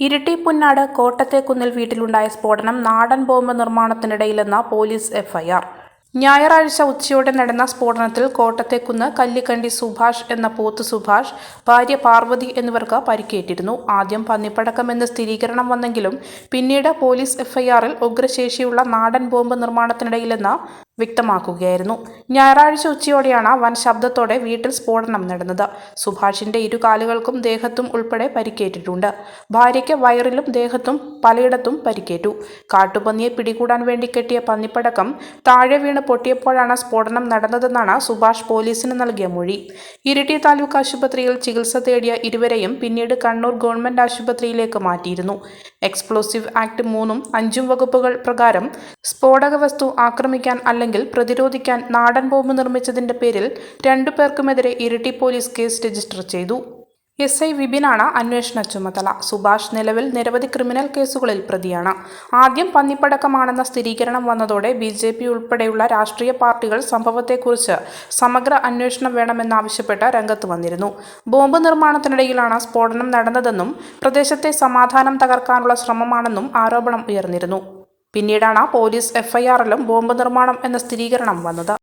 ഇരിട്ടി പുന്നാട് കോട്ടത്തേക്കുന്നിൽ വീട്ടിലുണ്ടായ സ്ഫോടനം നാടൻ bomb നിർമ്മാണത്തിനിടയിലെന്ന police FIR. ഞായറാഴ്ച ഉച്ചയോടെ നടന്ന സ്ഫോടനത്തിൽ കോട്ടത്തേക്കുന്ന് കല്ലിക്കണ്ടി സുഭാഷ് എന്ന പോത്ത് സുഭാഷ് ഭാര്യ പാർവതി എന്നിവർക്ക് പരിക്കേറ്റിരുന്നു. ആദ്യം പന്നിപ്പടക്കമെന്ന് സ്ഥിരീകരണം വന്നെങ്കിലും പിന്നീട് പോലീസ് എഫ്ഐആറിൽ ഉഗ്രശേഷിയുള്ള നാടൻ ബോംബ് നിർമ്മാണത്തിനിടയിലെന്ന് വ്യക്തമാക്കുകയായിരുന്നു. ഞായറാഴ്ച ഉച്ചയോടെയാണ് വൻ ശബ്ദത്തോടെ വീട്ടിൽ സ്ഫോടനം നടന്നത്. സുഭാഷിന്റെ ഇരു കാലുകൾക്കും ദേഹത്തും ഉൾപ്പെടെ പരിക്കേറ്റിട്ടുണ്ട്. ഭാര്യയ്ക്ക് വയറിലും ദേഹത്തും പലയിടത്തും പരിക്കേറ്റു. കാട്ടുപന്നിയെ പിടികൂടാൻ വേണ്ടി കെട്ടിയ പന്നിപ്പടക്കം താഴെ വീണ് പൊട്ടിയപ്പോഴാണ് സ്ഫോടനം നടന്നതെന്നാണ് സുഭാഷ് പോലീസിന് നൽകിയ മൊഴി. ഇരിട്ടി താലൂക്ക് ആശുപത്രിയിൽ ചികിത്സ തേടിയ ഇരുവരെയും പിന്നീട് കണ്ണൂർ ഗവൺമെന്റ് ആശുപത്രിയിലേക്ക് മാറ്റിയിരുന്നു. എക്സ്പ്ലോസീവ് ആക്ട് മൂന്നും അഞ്ചും വകുപ്പുകൾ പ്രകാരം സ്ഫോടക വസ്തു ആക്രമിക്കാൻ അല്ലെങ്കിൽ പ്രതിരോധിക്കാൻ നാടൻ ബോംബ് നിർമ്മിച്ചതിന്റെ പേരിൽ രണ്ടു പേർക്കുമെതിരെ ഇരിട്ടി പോലീസ് കേസ് രജിസ്റ്റർ ചെയ്തു. എസ് ഐ വിപിനാണ് അന്വേഷണ ചുമതല. സുഭാഷ് നിലവിൽ നിരവധി ക്രിമിനൽ കേസുകളിൽ പ്രതിയാണ്. ആദ്യം പന്നിപ്പടക്കമാണെന്ന സ്ഥിരീകരണം വന്നതോടെ ബി ജെ പി ഉൾപ്പെടെയുള്ള രാഷ്ട്രീയ പാർട്ടികൾ സംഭവത്തെക്കുറിച്ച് സമഗ്ര അന്വേഷണം വേണമെന്നാവശ്യപ്പെട്ട് രംഗത്ത് വന്നിരുന്നു. ബോംബ് നിർമ്മാണത്തിനിടയിലാണ് സ്ഫോടനം നടന്നതെന്നും പ്രദേശത്തെ സമാധാനം തകർക്കാനുള്ള ശ്രമമാണെന്നും ആരോപണം ഉയർന്നിരുന്നു. പിന്നീടാണ് പോലീസ് എഫ്ഐആറിലും ബോംബ് നിർമ്മാണം എന്ന സ്ഥിരീകരണം വന്നത്.